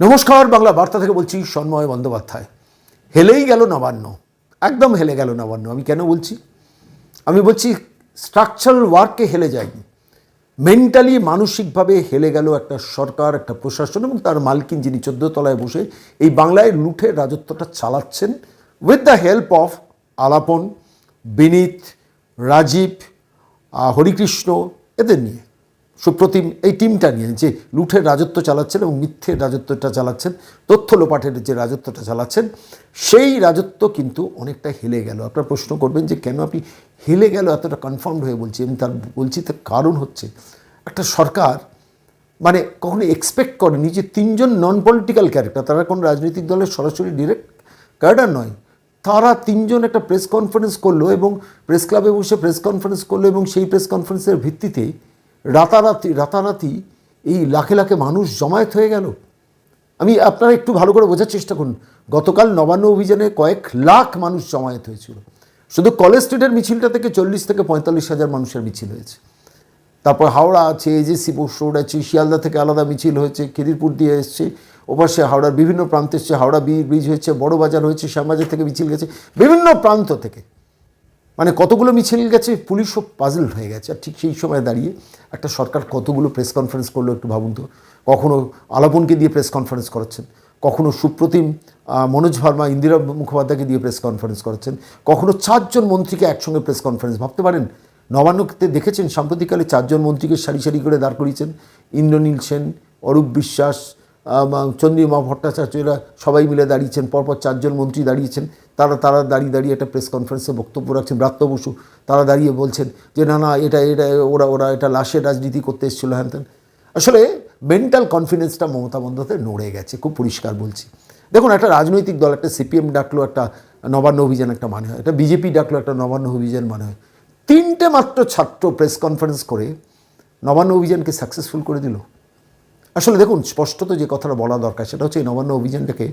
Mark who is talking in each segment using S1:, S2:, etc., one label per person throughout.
S1: নমস্কার, বাংলা বার্তা থেকে বলছি সন্ময় বন্দ্যোপাধ্যায়। হেলেই গেল নবান্ন। একদম হেলে গেল নবান্ন। আমি কেন বলছি? আমি বলছি স্ট্রাকচারাল ওয়ার্কে হেলে যায়নি। মেন্টালি মানসিকভাবে হেলে গেল একটা সরকার, একটা প্রশাসন এবং তার মালকিন যিনি চোদ্দ তলায় বসে এই বাংলায় লুঠের রাজত্বটা চালাচ্ছেন with the help of Alapan, Vineet, Rajeev Harikrishna, এদের নিয়ে। সুপ্রতিম, এই টিমটা নিয়ে যে লুঠের রাজত্ব চালাচ্ছেন এবং মিথ্যের রাজত্বটা চালাচ্ছেন, তথ্য লোপাটের যে রাজত্বটা চালাচ্ছেন, সেই রাজত্ব কিন্তু অনেকটা হেলে গেল। আপনারা প্রশ্ন করবেন যে কেন আপনি হেলে গেল, এতটা কনফার্মড হয়ে বলছি? আমি তার বলছি তার কারণ হচ্ছে, একটা সরকার মানে কখনো এক্সপেক্ট করেনি যে তিনজন নন পলিটিক্যাল ক্যারেক্টার তারা কোনো রাজনৈতিক দলের সরাসরি ডিরেক্ট ক্যাডার নয়, তারা তিনজন একটা প্রেস কনফারেন্স করল এবং প্রেস ক্লাবে বসে প্রেস কনফারেন্স করল এবং সেই প্রেস কনফারেন্সের ভিত্তিতে রাতারাতি রাতারাতি এই লাখে লাখে মানুষ জমায়েত হয়ে গেল। আমি আপনারা একটু ভালো করে বোঝার চেষ্টা করুন। গতকাল নবান্ন অভিযানে কয়েক লাখ মানুষ জমায়েত হয়েছিল। শুধু কলেজ স্ট্রিটের মিছিলটা থেকে চল্লিশ থেকে পঁয়তাল্লিশ হাজার মানুষের মিছিল হয়েছে। তারপর হাওড়া আছে এজেসি বোস রোড আছে, শিয়ালদা থেকে আলাদা মিছিল হয়েছে, খিদিরপুর দিয়ে এসছে, ওপাশে হাওড়ার বিভিন্ন প্রান্তে এসছে, হাওড়া ব্রিজ হয়েছে বড় বাজার হয়েছে, শ্যামবাজার থেকে মিছিল গেছে, বিভিন্ন প্রান্ত থেকে। মানে কতগুলো মিছিল গেছে পুলিশও পাজল হয়ে গেছে। আর ঠিক সেই সময় দাঁড়িয়ে একটা সরকার কতগুলো প্রেস কনফারেন্স করল একটু ভাবুন তো। কখনো আলাপনকে দিয়ে প্রেস কনফারেন্স করাচ্ছেন, কখনো সুপ্রতিম মনোজ ভার্মা, ইন্দিরা মুখোপাধ্যায়কে দিয়ে প্রেস কনফারেন্স করাচ্ছেন, কখনো চারজন মন্ত্রীকে একসঙ্গে প্রেস কনফারেন্স ভাবতে পারেন নবান্নতে দেখেছেন, সাম্প্রতিককালে চারজন মন্ত্রীকে সারি সারি করে দাঁড় করিয়েছেন, ইন্দ্রনীল সেন, অরূপ বিশ্বাস চন্দ্রিমা ভট্টাচার্যরা সবাই মিলে দাঁড়িয়েছেন, পরপর চারজন মন্ত্রী দাঁড়িয়েছেন। তারা তারা দাঁড়িয়ে দাঁড়িয়ে একটা প্রেস কনফারেন্সে বক্তব্য রাখছেন। ব্রাত্য বসু, তারা দাঁড়িয়ে বলছেন যে, না না, এটা এটা, ওরা ওরা এটা লাশের রাজনীতি করতে এসেছিল, হ্যান ত্যান। আসলে মেন্টাল কনফিডেন্সটা মমতা বন্দ্যোপাধ্যায় নড়ে গেছে, খুব পরিষ্কার বলছি। দেখুন, একটা রাজনৈতিক দল, একটা সিপিএম ডাকলো একটা নবান্ন অভিযান একটা মানে হয়, একটা বিজেপি ডাকলো একটা নবান্ন অভিযান মানে হয়। তিনটে মাত্র ছাত্র প্রেস কনফারেন্স করে নবান্ন অভিযানকে সাকসেসফুল করে দিল। আসলে দেখুন স্পষ্টত যে কথাটা বলা দরকার সেটা হচ্ছে এই নবান্ন অভিযানটাকে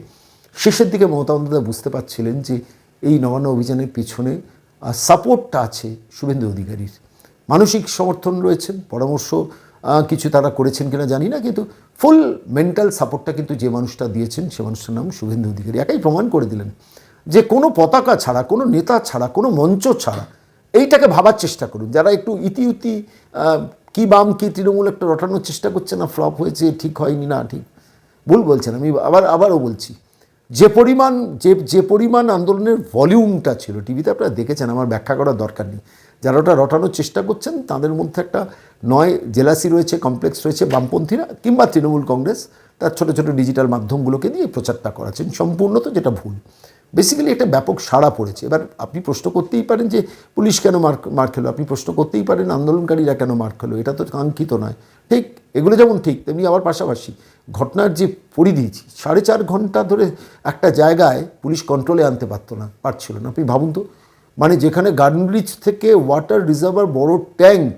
S1: শেষের দিকে মমতা বন্দ্যোপাধ্যায় বুঝতে পারছিলেন যে এই নবান্ন অভিযানের পিছনে সাপোর্টটা আছে শুভেন্দু অধিকারীর। মানসিক সমর্থন রয়েছেন পরামর্শ কিছু তারা করেছেন কিনা জানি না কিন্তু ফুল মেন্টাল সাপোর্টটা কিন্তু যে মানুষটা দিয়েছেন সে মানুষটার নাম শুভেন্দু অধিকারী একাই প্রমাণ করে দিলেন যে কোনো পতাকা ছাড়া কোনো নেতা ছাড়া কোনো মঞ্চ ছাড়া এইটাকে ভাবার চেষ্টা করুন। যারা একটু আহ, কি বাম, কি তৃণমূল একটা রটানোর চেষ্টা করছে না, ফ্লপ হয়েছে, ঠিক হয়নি, না ঠিক। ভুল বলছেন আমি, আবার, আবারও বলছি। যে পরিমাণ, যে যে পরিমাণ আন্দোলনের ভলিউমটা ছিল, টিভিতে আপনারা দেখেছেন, আমার ব্যাখ্যা করার দরকার নেই। যারা ওটা রটানোর চেষ্টা করছেন, তাদের মধ্যে একটা নয় জেলাসি রয়েছে, কমপ্লেক্স রয়েছে, বামপন্থীরা, কিংবা তৃণমূল কংগ্রেস, তার ছোটো ছোটো ডিজিটাল মাধ্যমগুলোকে দিয়ে প্রচারটা করাচ্ছেন। সম্পূর্ণ তো যেটা ভুল। বেসিক্যালি একটা ব্যাপক সাড়া পড়েছে। এবার আপনি প্রশ্ন করতেই পারেন যে, পুলিশ কেন মার মার খেলো? আপনি প্রশ্ন করতেই পারেন, আন্দোলনকারীরা কেন মার খেলো? এটা তো কাঙ্ক্ষিত নয়। ঠিক, এগুলো যেমন ঠিক, তেমনি আবার পাশাপাশি ঘটনার যে পরিধি, সাড়ে চার ঘণ্টা ধরে একটা জায়গায় পুলিশ কন্ট্রোলে আনতে পারতো না, পারছিল না। আপনি ভাবুন তো মানে যেখানে গার্ডেন ব্রিজ থেকে ওয়াটার রিজার্ভার বড় ট্যাঙ্ক,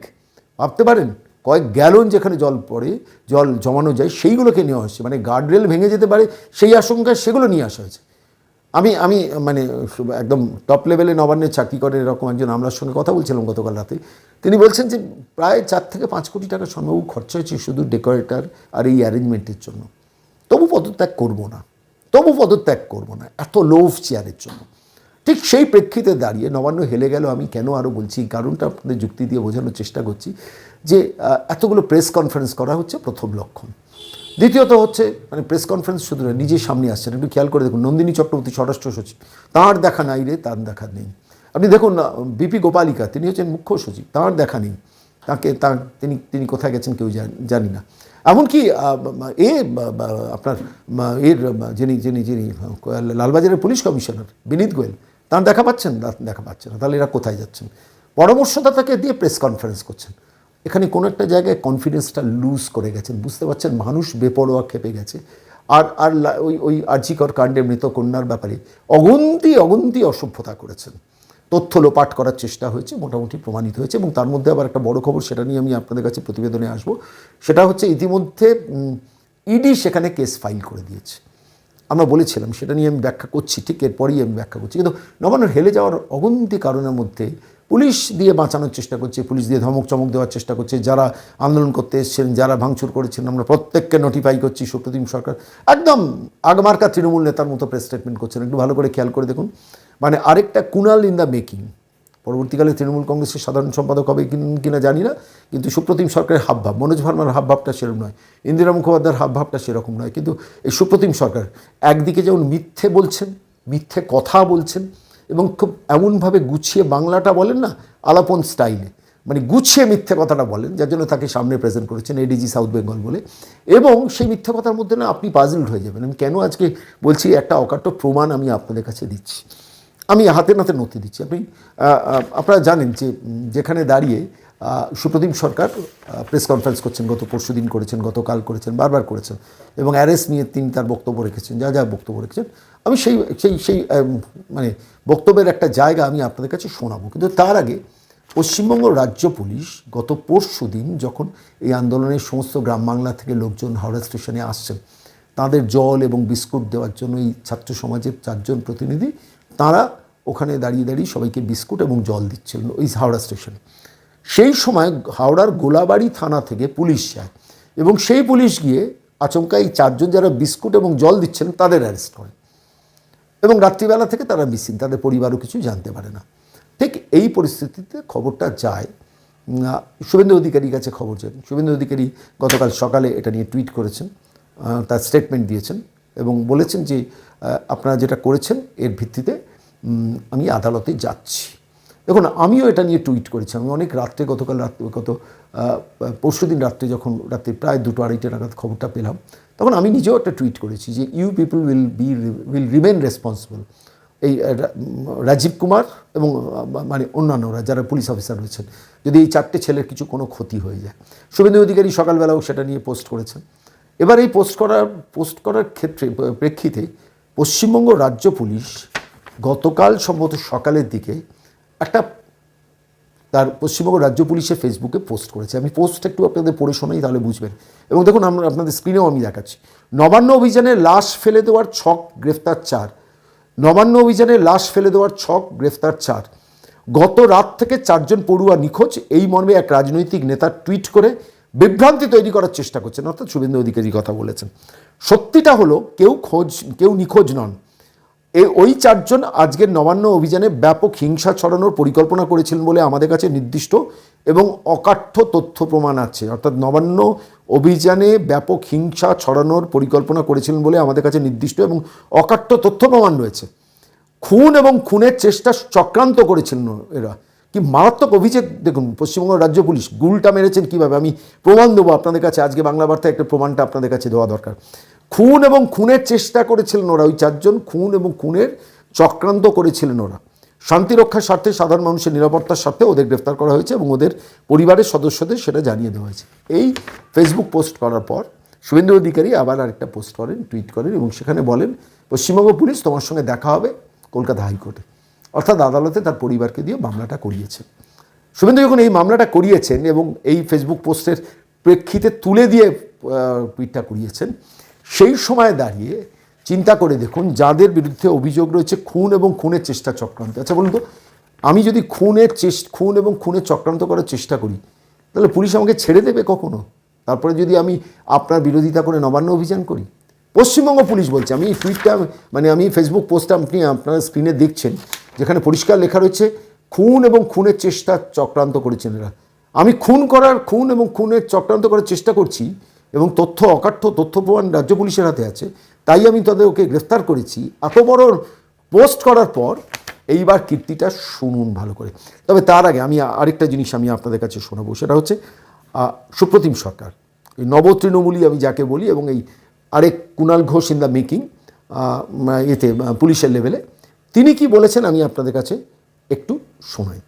S1: ভাবতে পারেন? কয়েক গ্যালন যেখানে জল পড়ে, জল জমানো যায়, সেইগুলোকে নেওয়া হয়েছে। মানে গার্ডরেল ভেঙে যেতে পারে, সেই আশঙ্কায় সেগুলো নিয়ে আসা হয়েছে। আমি আমি মানে একদম টপ লেভেলে নবান্নের চাকরি করে এরকম একজন আমলার সঙ্গে কথা বলছিলাম গতকাল রাতে। তিনি বলছেন যে প্রায় চার থেকে পাঁচ কোটি টাকা সম্ভব খরচা হয়েছে শুধু ডেকোরেটার আর এই অ্যারেঞ্জমেন্টের জন্য। তবু পদত্যাগ করব না। তবু পদত্যাগ করব না। এত লোভ চেয়ারের জন্য। ঠিক সেই প্রেক্ষিতে দাঁড়িয়ে নবান্ন হেলে গেল, আমি কেন আরও বলছি? এই কারণটা আপনাদের যুক্তি দিয়ে বোঝানোর চেষ্টা করছি যে এতগুলো প্রেস কনফারেন্স করা হচ্ছে প্রথম লক্ষণ। দ্বিতীয়ত হচ্ছে মানে প্রেস কনফারেন্স শুধু না নিজের সামনে আসছেন। একটু খেয়াল করে দেখুন, নন্দিনী চক্রবর্তী স্বরাষ্ট্র সচিব, তাঁর দেখা নাই রে, তার দেখা নেই। আপনি দেখুন বিপি গোপালিকা, তিনি হচ্ছেন মুখ্য সচিব, তাঁর দেখা নেই। তাকে, তার, তিনি তিনি কোথায় গেছেন কেউ জানি না। এমনকি এ আপনার এর যিনি যিনি যিনি লালবাজারের পুলিশ কমিশনার, বিনীত গোয়েল, তার দেখা পাচ্ছেন? দেখা পাচ্ছেন না। তাহলে এরা কোথায় যাচ্ছেন? পরামর্শদাতাকে দিয়ে প্রেস কনফারেন্স করছেন। এখানে কোনো একটা জায়গায় কনফিডেন্সটা লুজ করে গেছেন। বুঝতে পারছেন? মানুষ বেপরোয়া খেপে গেছে। আর আর ওই ওই আর্জিকর কাণ্ডে মৃত কন্যার ব্যাপারে অগন্তি অগন্তি অসভ্যতা করেছেন। তথ্য লোপাট করার চেষ্টা হয়েছে, মোটামুটি প্রমাণিত হয়েছে এবং তার মধ্যে আবার একটা বড় খবর সেটা নিয়ে আমি আপনাদের কাছে প্রতিবেদনে আসব। সেটা হচ্ছে ইতিমধ্যে ইডি সেখানে কেস ফাইল করে দিয়েছে। আমরা বলেছিলাম, সেটা নিয়ে আমি ব্যাখ্যা করছি, ঠিক এরপরই আমি ব্যাখ্যা করছি। কিন্তু নবান্নর হেলে যাওয়ার অগন্তি কারণের মধ্যে পুলিশ দিয়ে বাঁচানোর চেষ্টা করছে, পুলিশ দিয়ে ধমক চমক দেওয়ার চেষ্টা করছে, যারা আন্দোলন করতে এসেছেন যারা ভাঙচুর করেছেন আমরা প্রত্যেককে নোটিফাই করছি, সুপ্রতিম সরকার, একদম আগমার্কা তৃণমূল নেতার মতো প্রেস স্টেটমেন্ট করছেন, একটু ভালো করে খেয়াল করে দেখুন। মানে আরেকটা কুনাল ইন দ্য মেকিং পরবর্তীকালে তৃণমূল কংগ্রেসের সাধারণ সম্পাদক হবে কিন- জানি না, কিন্তু সুপ্রতিম সরকারের হাবভাব, মনোজ ভার্মার হাবভাবটা সেরকম নয়, ইন্দিরা মুখোপাধ্যায়ের হাবভাবটা সেরকম নয়, কিন্তু এই সুপ্রতিম সরকার একদিকে যেমন মিথ্যে বলছেন, মিথ্যে কথা বলছেন এবং খুব এমনভাবে গুছিয়ে বাংলাটা বলেন না, আলাপন স্টাইলে। মানে গুছিয়ে মিথ্যে কথাটা বলেন, যার জন্য তাকে সামনে প্রেজেন্ট করেছেন এডিজি সাউথ বেঙ্গল বলে। এবং সেই মিথ্যে কথার মধ্যে না আপনি পাজলড হয়ে যাবেন। আমি কেন আজকে বলছি, একটা অকাট্য প্রমাণ আমি আপনাদের কাছে দিচ্ছি। আমি হাতে নাতে নথি দিচ্ছি। আপনি আপনারা জানেন যে যেখানে দাঁড়িয়ে সুপ্রতিম সরকার প্রেস কনফারেন্স করছেন, গত পরশু দিন করেছেন, গতকাল করেছেন, বারবার করেছেন, এবং অ্যারেস্ট নিয়ে তিনি তার বক্তব্য রেখেছেন, যা যা বক্তব্য রেখেছেন, আমি সেই সেই সেই মানে বক্তব্যের একটা জায়গা আমি আপনাদের কাছে শোনাবো। কিন্তু তার আগে পশ্চিমবঙ্গ রাজ্য পুলিশ গত পরশু দিন যখন এই আন্দোলনের সমস্ত গ্রাম বাংলা থেকে লোকজন হাওড়া স্টেশনে আসছেন, তাদের জল এবং বিস্কুট দেওয়ার জন্য এই ছাত্র সমাজের চারজন প্রতিনিধি, তারা ওখানে দাঁড়িয়ে দাঁড়িয়ে সবাইকে বিস্কুট এবং জল দিচ্ছিলেন ওই হাওড়া স্টেশনে। সেই সময় হাওড়ার গোলাবাড়ি থানা থেকে পুলিশ যায় এবং সেই পুলিশ গিয়ে আচমকা এই চারজন যারা বিস্কুট এবং জল দিচ্ছেন তাদের অ্যারেস্ট করে। এবং রাত্রিবেলা থেকে তারা মিসিং তাদের পরিবারও কিছু জানতে পারে না। ঠিক এই পরিস্থিতিতে খবরটা যায়। শুভেন্দু অধিকারীর কাছে খবর যায়। শুভেন্দু অধিকারী গতকাল সকালে এটা নিয়ে টুইট করেছেন তার স্টেটমেন্ট দিয়েছেন এবং বলেছেন যে আপনারা যেটা করেছেন এর ভিত্তিতে আমি আদালতে যাচ্ছি। দেখুন, আমিও এটা নিয়ে টুইট করেছি আমি অনেক রাত্রে, গতকাল রাত্রে গত পরশু দিন রাত্রে যখন, রাত্রে প্রায় দুটো আড়াইটে নাগাদ খবরটা পেলাম, তখন আমি নিজেও একটা টুইট করেছি যে you people will be will remain responsible এই রাজীব কুমার এবং মানে অন্যান্যরা যারা পুলিশ অফিসার রয়েছেন, যদি এই চারটে ছেলের কিছু কোনো ক্ষতি হয়ে যায়। শুভেন্দু অধিকারী সকালবেলাও সেটা নিয়ে পোস্ট করেছেন। এবার এই পোস্ট করার পোস্ট করার ক্ষেত্রে প্রেক্ষিতে পশ্চিমবঙ্গ রাজ্য পুলিশ গতকাল সম্ভবত সকালের দিকে একটা, তার পশ্চিমবঙ্গ রাজ্য পুলিশের ফেসবুকে পোস্ট করেছে। আমি পোস্ট একটু আপনাদের পড়ে শোনাই, তাহলে বুঝবেন। এবং দেখুন, আমরা আপনাদের স্ক্রিনেও আমি দেখাচ্ছি। নবান্ন অভিযানে লাশ ফেলে দেওয়ার ছক, গ্রেফতার চার। নবান্ন অভিযানে লাশ ফেলে দেওয়ার ছক, গ্রেফতার চার। গত রাত থেকে চারজন পড়ুয়া নিখোঁজ, এই মর্মে এক রাজনৈতিক নেতা টুইট করে বিভ্রান্তি তৈরি করার চেষ্টা করছেন। অর্থাৎ শুভেন্দু অধিকারী কথা বলেছেন। সত্যিটা হলো, কেউ খোঁজ, কেউ নিখোঁজ নন। এই ওই চারজন আজকের নবান্ন অভিযানে ব্যাপক হিংসা ছড়ানোর পরিকল্পনা করেছিলেন বলে আমাদের কাছে নির্দিষ্ট এবং অকাঠ্য তথ্য প্রমাণ আছে। অর্থাৎ নবান্ন অভিযানে ব্যাপক হিংসা ছড়ানোর পরিকল্পনা করেছিলেন বলে আমাদের কাছে নির্দিষ্ট এবং অকাঠ্য তথ্য প্রমাণ রয়েছে। খুন এবং খুনের চেষ্টা চক্রান্ত করেছিলেন এরা। কি মারাত্মক অভিযোগ? দেখুন, পশ্চিমবঙ্গ রাজ্য পুলিশ গুলটা মেরেছেন কীভাবে? আমি প্রমাণ দেবো আপনাদের কাছে। আজকে বাংলা বার্তায় একটা প্রমাণটা আপনাদের কাছে দেওয়া দরকার। খুন এবং খুনের চেষ্টা করেছিলেন ওরা, ওই চারজন খুন এবং খুনের চক্রান্ত করেছিলেন ওরা। শান্তি রক্ষার স্বার্থে সাধারণ মানুষের নিরাপত্তার স্বার্থে ওদের গ্রেফতার করা হয়েছে এবং ওদের পরিবারের সদস্যদের সেটা জানিয়ে দেওয়া হয়েছে। এই ফেসবুক পোস্ট করার পর শুভেন্দু অধিকারী আবার আরেকটা পোস্ট করেন টুইট করেন এবং সেখানে বলেন, পশ্চিমবঙ্গ পুলিশ তোমার সঙ্গে দেখা হবে কলকাতা হাইকোর্টে। অর্থাৎ আদালতে তার পরিবারকে দিয়ে মামলাটা করিয়েছেন শুভেন্দু যখন এই মামলাটা করিয়েছেন এবং এই ফেসবুক পোস্টের প্রেক্ষিতে তুলে দিয়ে টুইটটা করিয়েছেন সেই সময় দাঁড়িয়ে চিন্তা করে দেখুন, যাদের বিরুদ্ধে অভিযোগ রয়েছে, খুন এবং খুনের চেষ্টা চক্রান্ত। আচ্ছা বলুন তো, আমি যদি খুনের চেষ্টা খুন এবং খুনের চক্রান্ত করার চেষ্টা করি, তাহলে পুলিশ আমাকে ছেড়ে দেবে কখনো? তারপরে যদি আমি আপনার বিরোধিতা করে নবান্ন অভিযান করি? পশ্চিমবঙ্গ পুলিশ বলছে, আমি টুইটটা মানে আমি ফেসবুক পোস্টটা আপনি আপনার স্ক্রিনে দেখছেন, যেখানে পরিষ্কার লেখা রয়েছে, খুন এবং খুনের চেষ্টা চক্রান্ত করেছেন এরা। আমি খুন করার, খুন এবং খুনের চক্রান্ত করার চেষ্টা করছি এবং তথ্য অকাঠ্য তথ্য প্রমাণ রাজ্য পুলিশের হাতে আছে। তাই আমি তাদের ওকে গ্রেফতার করেছি। এত বড় পোস্ট করার পর এইবার কীর্তিটা শুনুন ভালো করে। তবে তার আগে আমি আরেকটা জিনিস আমি আপনাদের কাছে শোনাবো। সেটা হচ্ছে সুপ্রতিম সরকার। এই নব তৃণমূলী আমি যাকে বলি এবং এই আরেক Kunal Ghosh in the making এতে পুলিশের লেভেলে তিনি কি বলেছেন আমি আপনাদের কাছে একটু শোনাই।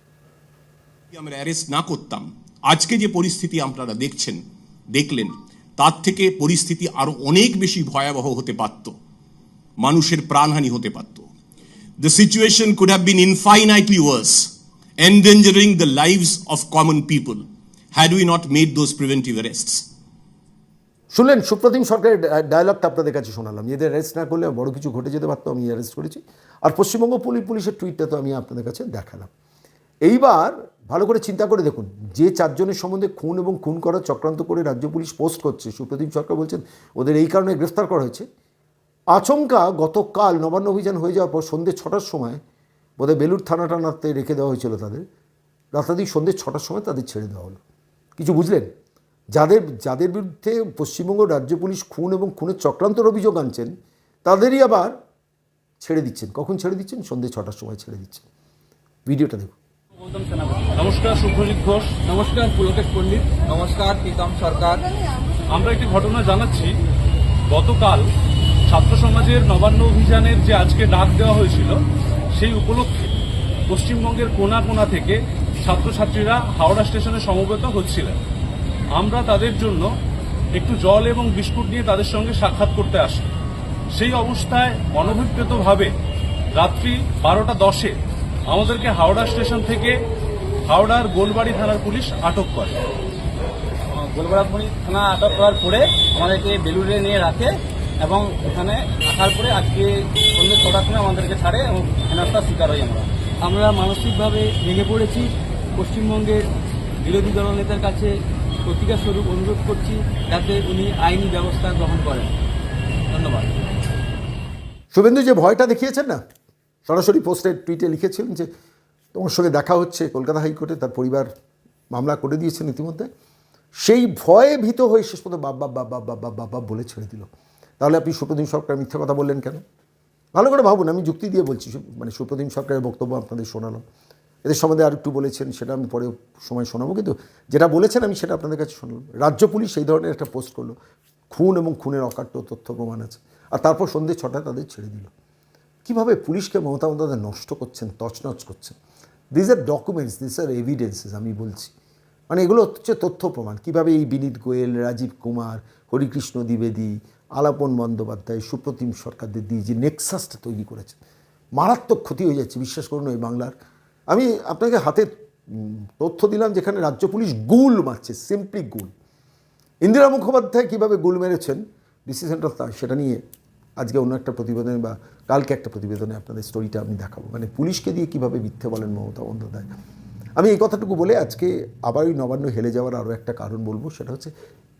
S2: আমরা অ্যারেস্ট না করতাম। আজকে যে পরিস্থিতি আপনারা দেখছেন, দেখলেন তার থেকে পরিস্থিতি আরও অনেক বেশি ভয়াবহ হতে পারত। মানুষের প্রাণহানি হতে পারত। The situation could have been infinitely worse endangering the lives of common people had we not made those preventive arrests
S1: শুনলেন, সুপ্রতিম সরকারের ডায়লগটা আপনাদের কাছে শোনালাম। এদের অ্যারেস্ট না করলে বড় কিছু ঘটে যেতে পারতো, আমি অ্যারেস্ট করেছি। আর পশ্চিমবঙ্গ পুলিশ, পুলিশের টুইটটা তো আমি আপনাদের কাছে দেখালাম। এইবার ভালো করে চিন্তা করে দেখুন। যে চারজনের সম্বন্ধে খুন এবং খুন করার চক্রান্ত করে রাজ্য পুলিশ পোস্ট করছে সুপ্রদীপ সরকার বলছেন, ওদের এই কারণে গ্রেফতার করা হয়েছে। আচমকা গতকাল নবান্ন অভিযান হয়ে যাওয়ার পর সন্ধ্যে ছটার সময় বোধহয় বেলুর থানা টানাতে রেখে দেওয়া হয়েছিল তাদের। রাতাদি সন্ধ্যে ছটার সময় তাদের ছেড়ে দেওয়া হলো। কিছু বুঝলেন? যাদের যাদের বিরুদ্ধে পশ্চিমবঙ্গ রাজ্য পুলিশ খুন এবং খুনের চক্রান্তর অভিযোগ আনছেন, তাদেরই আবার ছেড়ে দিচ্ছেন। কখন ছেড়ে দিচ্ছেন? সন্ধ্যে ছটার সময় ছেড়ে দিচ্ছেন। ভিডিওটা দেখুন।
S3: নমস্কার শুভ্রজিৎ ঘোষ।
S4: নমস্কার পুলকেশ পণ্ডিত। নমস্কার প্রীতম সরকার।
S3: আমরা একটি ঘটনা জানাচ্ছি। গতকাল ছাত্র সমাজের নবান্ন অভিযানের যে আজকে ডাক দেওয়া হয়েছিল সেই উপলক্ষে পশ্চিমবঙ্গের কোনা কোনা থেকে ছাত্রছাত্রীরা হাওড়া স্টেশনে সমবেত হচ্ছিলেন। আমরা তাদের জন্য একটু জল এবং বিস্কুট নিয়ে তাদের সঙ্গে সাক্ষাৎ করতে আসি সেই অবস্থায় অনভিপ্রেতভাবে রাত্রি বারোটা দশে আমাদেরকে হাওড়া স্টেশন থেকে হাওড়ার গোলবাড়ি থানার পুলিশ আটক করে।
S4: গোলগড়াপুরি থানা আটক করার পরে আমাদেরকে বেলুড়ে নিয়ে রাখে এবং এখানে রাখার পরে আজকে সন্ধ্যে ছটার সময় আমাদেরকে ছাড়ে এবং হেনস্থার শিকার হই আমরা।
S5: আমরা মানসিকভাবে ভেঙে পড়েছি। পশ্চিমবঙ্গের বিরোধী দলনেতার কাছে প্রতিকার স্বরূপ অনুরোধ করছি যাতে উনি আইনি ব্যবস্থা গ্রহণ করেন। ধন্যবাদ।
S1: শুভেন্দু যে ভয়টা দেখিয়েছেন না? সরাসরি পোস্টে টুইটে লিখেছিলেন যে, তোমার সঙ্গে দেখা হচ্ছে কলকাতা হাইকোর্টে, তার পরিবার মামলা করে দিয়েছেন ইতিমধ্যে। সেই ভয়ে ভীত হয়ে শেষ পর্যন্ত বাপ বাপ বাপ বাপ বাপ বাপ বাপ বলে ছেড়ে দিল। তাহলে আপনি সুপ্রতিম সরকার মিথ্যা কথা বললেন কেন? ভালো করে ভাবুন, আমি যুক্তি দিয়ে বলছি মানে সুপ্রতিম সরকারের বক্তব্য আপনাদের শোনালাম। এদের সম্বন্ধে আর একটু বলেছেন, সেটা আমি পরে সময় শোনাবো, কিন্তু যেটা বলেছেন আমি সেটা আপনাদের কাছে শুনলাম। রাজ্য পুলিশ এই ধরনের একটা পোস্ট করল। খুন এবং খুনের অকাট্য তথ্য প্রমাণ আছে। আর তারপর সন্ধ্যে ছটায় তাদের ছেড়ে দিল। কীভাবে পুলিশকে মমতা বন্দ্যোপাধ্যায় নষ্ট করছেন, তছনছ করছেন? This are documents this are evidences আমি বলছি। মানে এগুলো হচ্ছে তথ্য প্রমাণ। কীভাবে এই বিনীত গোয়েল, রাজীব কুমার, হরিকৃষ্ণ দ্বিবেদী, আলাপন বন্দ্যোপাধ্যায়, সুপ্রতিম সরকারদের দিয়ে যে নেক্সাসটা তৈরি করেছে মারাত্মক ক্ষতি হয়ে যাচ্ছে, বিশ্বাস করুন এই বাংলার। আমি আপনাকে হাতে তথ্য দিলাম যেখানে রাজ্য পুলিশ গুল মারছে সিম্পলি গুল। ইন্দিরা মুখোপাধ্যায় কীভাবে গুল মেরেছেন ডিসিশনটা সেটা নিয়ে আজকে অন্য একটা প্রতিবেদনে বা কালকে একটা প্রতিবেদনে আপনাদের স্টোরিটা আমি দেখাবো। মানে পুলিশকে দিয়ে কীভাবে মিথ্যে বলেন মমতা বন্দ্যোপাধ্যায়? আমি এই কথাটুকু বলে আজকে আবার ওই নবান্ন হেলে যাওয়ার আরও একটা কারণ বলব, সেটা হচ্ছে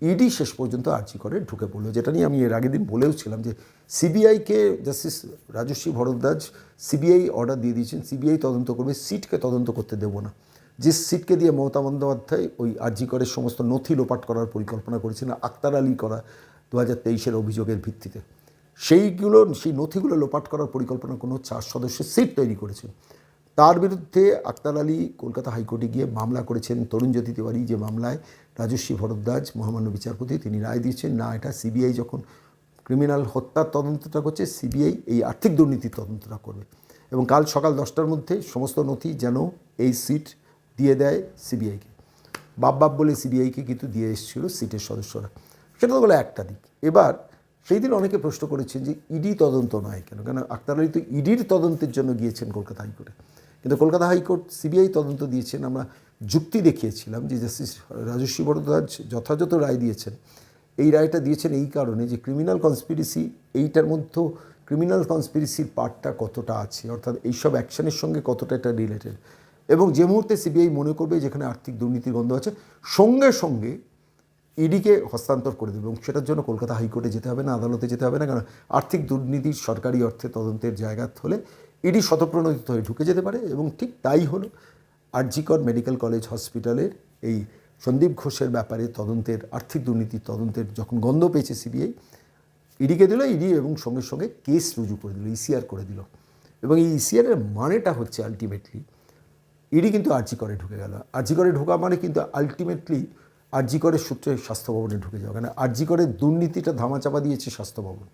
S1: ইডি শেষ পর্যন্ত আর্জি করে ঢুকে পড়ল, যেটা নিয়ে আমি এর আগের দিন বলেও ছিলাম যে সিবিআইকে justice Rajasvi Bharadwaj CBI order দিয়ে দিয়েছেন সিবিআই তদন্ত করবে, সিটকে তদন্ত করতে দেবো না। যে সিটকে দিয়ে মমতা বন্দ্যোপাধ্যায় ওই আরজি করের সমস্ত নথি লোপাট করার পরিকল্পনা করেছিলেন আক্তার আলী করা দু হাজার তেইশের অভিযোগের ভিত্তিতে। সেইগুলো, সেই নথিগুলো লোপাট করার পরিকল্পনা কোনো চার সদস্যের সিট তৈরি করেছেন তার বিরুদ্ধে আক্তার আলী কলকাতা হাইকোর্টে গিয়ে মামলা করেছেন তরুণ জ্যোতি তিওয়ারি। যে মামলায় রাজস্বী ভরদ্বাজ, মহামান্য বিচারপতি, তিনি রায় দিয়েছেন, না, এটা সিবিআই যখন ক্রিমিনাল হত্যার তদন্তটা করছে, সিবিআই এই আর্থিক দুর্নীতির তদন্তটা করবে। এবং কাল সকাল দশটার মধ্যে সমস্ত নথি যেন এই সিট দিয়ে দেয় সিবিআইকে। বাপ বাপ বলে সিবিআইকে কিন্তু দিয়ে এসেছিল সিটের সদস্যরা। সেটা তো বলে একটা দিক। এবার সেই দিন অনেকে প্রশ্ন করেছেন যে ইডি তদন্ত নয় কেন? কেন আক্তার আলী তো ইডির তদন্তের জন্য গিয়েছেন কলকাতা হাইকোর্টে। কিন্তু কলকাতা হাইকোর্ট, সিবিআই তদন্ত দিয়েছেন। আমরা যুক্তি দেখিয়েছিলাম যে জাস্টিস রাজস্বী ভরদ্বাজ যথাযথ রায় দিয়েছেন। এই রায়টা দিয়েছেন এই কারণে যে ক্রিমিনাল কনস্পিরেসি, এইটার মধ্যে ক্রিমিনাল কনস্পিরেসির পার্টটা কতটা আছে? অর্থাৎ এইসব অ্যাকশনের সঙ্গে কতটা এটা রিলেটেড? এবং যে মুহূর্তে সিবিআই মনে করবে যেখানে আর্থিক দুর্নীতির গন্ধ আছে, সঙ্গে সঙ্গে ইডিকে হস্তান্তর করে দেবে এবং সেটার জন্য কলকাতা হাইকোর্টে যেতে হবে না, আদালতে যেতে হবে না, কারণ আর্থিক দুর্নীতির সরকারি অর্থে তদন্তের জায়গা হলে ইডি শতপ্রণোদিত হয়ে ঢুকে যেতে পারে এবং ঠিক তাই হলো আরজিকর মেডিকেল কলেজ হসপিটালের এই সন্দীপ ঘোষের ব্যাপারে তদন্তের, আর্থিক দুর্নীতির তদন্তের যখন গন্ধ পেয়েছে সিবিআই, ইডিকে দিল, ইডি এবং সঙ্গে সঙ্গে কেস রুজু করে দিল, ইসিআর করে দিল। এবং এই ইসিআরের মানেটা হচ্ছে আলটিমেটলি ইডি কিন্তু আর্জি করে ঢুকে গেল। আর্জি করে ঢোকা মানে কিন্তু আলটিমেটলি আর্জি করে সূত্রে স্বাস্থ্য ভবনে ঢুকে যাওয়া কেন আর্জি করে দুর্নীতিটা ধামাচাপা দিয়েছে স্বাস্থ্য ভবন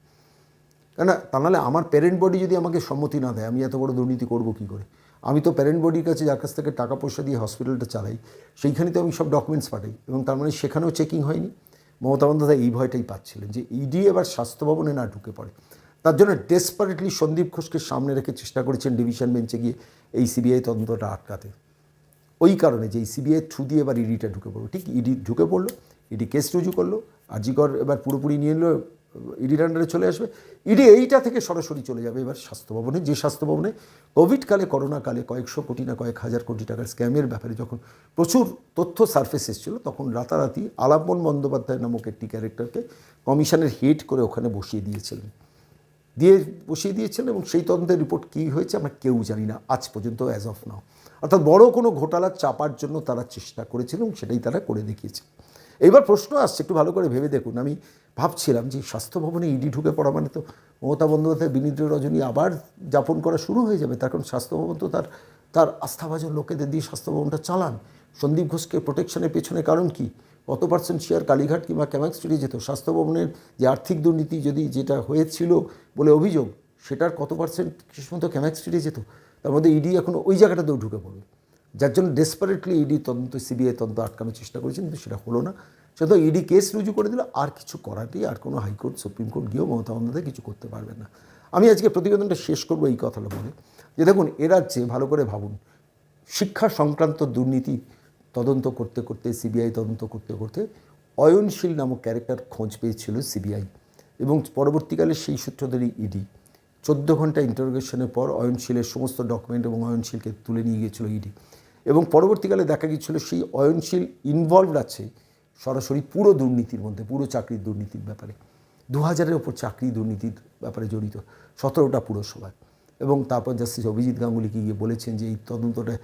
S1: কেন তা নাহলে আমার প্যারেন্ট বডি যদি আমাকে সম্মতি না দেয়, আমি এত বড় দুর্নীতি করব কী করে? আমি তো প্যারেন্ট বডির কাছে যার কাছ থেকে টাকা পয়সা দিয়ে হসপিটালটা চালাই, সেইখানে তো আমি সব ডকুমেন্টস পাঠাই এবং তার মানে সেখানেও চেকিং হয়নি। মমতা বন্দ্যোপাধ্যায় এই ভয়টাই পাচ্ছিলেন যে ইডি এবার স্বাস্থ্য ভবনে না ঢুকে পড়ে। তার জন্য ডেসপারেটলি সন্দীপ ঘোষকে সামনে রেখে চেষ্টা করেছেন ডিভিশন বেঞ্চে গিয়ে এই সিবিআই তদন্তটা আটকাতে। ওই কারণে যে সিবিআই থ্রু দিয়ে এবার ইডিটা ঢুকে পড়ল। ঠিক ইডি ঢুকে পড়ল ইডি কেস রুজু করল আজিকর এবার পুরোপুরি নিয়ে এলো ইডির আন্ডারে চলে আসবে। ইডি এইটা থেকে সরাসরি চলে যাবে এবার স্বাস্থ্য ভবনে যে স্বাস্থ্য ভবনে কোভিডকালে, করোনাকালে কয়েকশো কোটি না কয়েক হাজার কোটি টাকার স্ক্যামের ব্যাপারে যখন প্রচুর তথ্য সার্ফেস এসেছিল, তখন রাতারাতি আলাপন বন্দ্যোপাধ্যায় নামক একটি ক্যারেক্টারকে কমিশনের হেড করে ওখানে বসিয়ে দিয়েছিলেন। দিয়ে বসিয়ে দিয়েছিলেন এবং সেই তদন্তের রিপোর্ট কী হয়েছে আমরা কেউ জানি না, আজ পর্যন্ত অ্যাজ অফ নাও অর্থাৎ বড় কোনো ঘোটালা চাপার জন্য তারা চেষ্টা করেছিল এবং সেটাই তারা করে দেখিয়েছে। এইবার প্রশ্ন আসছে, একটু ভালো করে ভেবে দেখুন। আমি ভাবছিলাম যে স্বাস্থ্য ভবনে ইডি ঢুকে পড়া মানে তো মমতা বন্দ্যোপাধ্যায়, বিনীত রজনী আবার যাপন করা শুরু হয়ে যাবে। তার কারণ স্বাস্থ্য ভবন তো তার তার আস্থাভাজন লোকেদের দিয়ে স্বাস্থ্য ভবনটা চালান। সন্দীপ ঘোষকে প্রোটেকশনের পেছনে কারণ কি? কত পার্সেন্ট শেয়ার কালীঘাট কিংবা ক্যামাক স্ট্রিটে যেত? স্বাস্থ্য ভবনের যে আর্থিক দুর্নীতি যদি যেটা হয়েছিল বলে অভিযোগ, সেটার কত পার্সেন্ট শেষ মতো ক্যামাক স্ট্রিটে যেত? তার মধ্যে ইডি এখন ওই জায়গাটাতেও ঢুকে পড়বে যার জন্য ডেসপারেটলি ইডি তদন্ত সিবিআই তদন্ত আটকানোর চেষ্টা করেছেন, কিন্তু সেটা হলো না। সেটা ইডি কেস রুজু করে দিল, আর কিছু করার নেই, আর কোনো হাইকোর্ট সুপ্রিম কোর্ট গিয়েও মমতা বন্দ্যোপাধ্যায় কিছু করতে পারবে না। আমি আজকে প্রতিবেদনটা শেষ করব এই কথাটা বলে। যে দেখুন, এ রাজ্যে ভালো করে ভাবুন, শিক্ষা সংক্রান্ত দুর্নীতি তদন্ত করতে করতে সিবিআই তদন্ত করতে করতে, অয়নশীল নামক ক্যারেক্টার খোঁজ পেয়েছিল সিবিআই এবং পরবর্তীকালে সেই সূত্র ধরেই ইডি চোদ্দ ঘণ্টা ইন্টারোগেশনের পর অয়নশীলের সমস্ত ডকুমেন্ট এবং অয়নশীলকে তুলে নিয়ে গিয়েছিল ইডি এবং পরবর্তীকালে দেখা গিয়েছিল সেই অয়নশীল ইনভলভ আছে সরাসরি পুরো দুর্নীতির মধ্যে, পুরো চাকরির দুর্নীতির ব্যাপারে। দু হাজারের ওপর চাকরি দুর্নীতির ব্যাপারে জড়িত সতেরোটা পুরসভায়। এবং তারপর জাস্টিস অভিজিৎ গাঙ্গুলিকে গিয়ে বলেছেন যে এই তদন্তটা,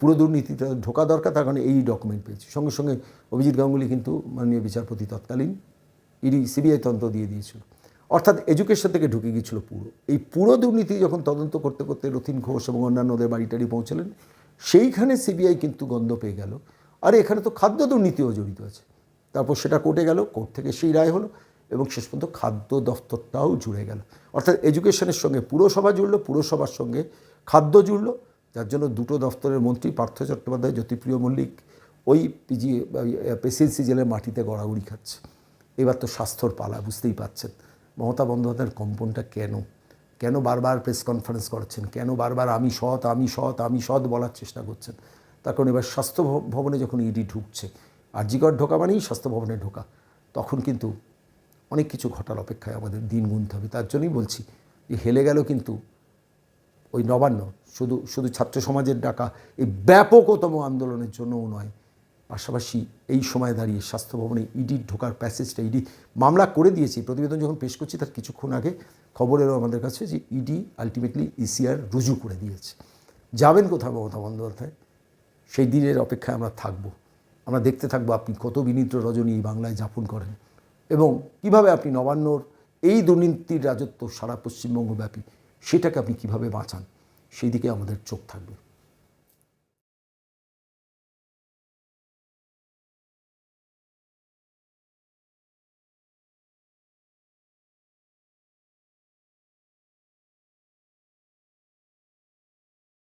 S1: পুরো দুর্নীতিটা ঢোকা দরকার, তার কারণে এই ডকুমেন্ট পেয়েছি। সঙ্গে সঙ্গে অভিজিৎ গাঙ্গুলি কিন্তু মাননীয় বিচারপতি তৎকালীন ইডি সিবিআই তদন্ত দিয়ে দিয়েছিল। অর্থাৎ এডুকেশন থেকে ঢুকে গিয়েছিল পুরো। এই পুরো দুর্নীতি যখন তদন্ত করতে করতে রথিন ঘোষ এবং অন্যান্যদের বাড়ি টাড়ি পৌঁছলেন, সেইখানে সিবিআই কিন্তু গন্ধ পেয়ে গেল। আর এখানে তো খাদ্য দুর্নীতিও জড়িত আছে। তারপর সেটা কোর্টে গেল, কোর্ট থেকে সেই রায় হলো এবং শেষ পর্যন্ত খাদ্য দফতরটাও জুড়ে গেল। অর্থাৎ এডুকেশনের সঙ্গে পুরসভা জুড়লো, পুরসভার সঙ্গে খাদ্য জুড়লো, যার জন্য দুটো দফতরের মন্ত্রী পার্থ চট্টোপাধ্যায়, জ্যোতিপ্রিয় মল্লিক, ওই পিজি প্রেসিডেন্সি জেলের মাটিতে গড়াগড়ি খাচ্ছে। এবার তো স্বাস্থ্যর পালা, বুঝতেই পাচ্ছেন মমতা বন্দ্যোপাধ্যায়ের কম্পনটা কেন? কেন বারবার প্রেস কনফারেন্স করছেন? কেন বারবার আমি সৎ আমি সৎ আমি সৎ বলার চেষ্টা করছেন? তার কারণ এবার স্বাস্থ্য ভবনে যখন ইডি ঢুকছে, আরজিকর ঢোকা মানেই স্বাস্থ্য ভবনে ঢোকা, তখন কিন্তু অনেক কিছু ঘটার অপেক্ষায় আমাদের দিন গুনতে হবে। তার জন্যই বলছি যে হেলে গেল কিন্তু ওই নবান্ন, শুধু শুধু ছাত্র সমাজের ডাকা, এই ব্যাপকতম আন্দোলনের জন্যও নয় পাশাপাশি এই সময় দাঁড়িয়ে স্বাস্থ্য ভবনে ইডি ঢোকার প্যাসেজটা ইডি মামলা করে দিয়েছি। প্রতিবেদন যখন পেশ করছি, তার কিছুক্ষণ আগে খবর এলো আমাদের কাছে যে ইডি আলটিমেটলি ইসিআর রুজু করে দিয়েছে। যাবেন কোথাও মমতা বন্দ্যোপাধ্যায়? সেই দিনের অপেক্ষায় আমরা থাকব। আমরা দেখতে থাকব আপনি কত বিনীত রজনী বাংলায় যাপন করেন এবং কীভাবে আপনি নবান্নর এই দুর্নীতির রাজত্ব সারা পশ্চিমবঙ্গব্যাপী, সেটাকে আপনি কীভাবে বাঁচান, সেই দিকে আমাদের চোখ থাকবে।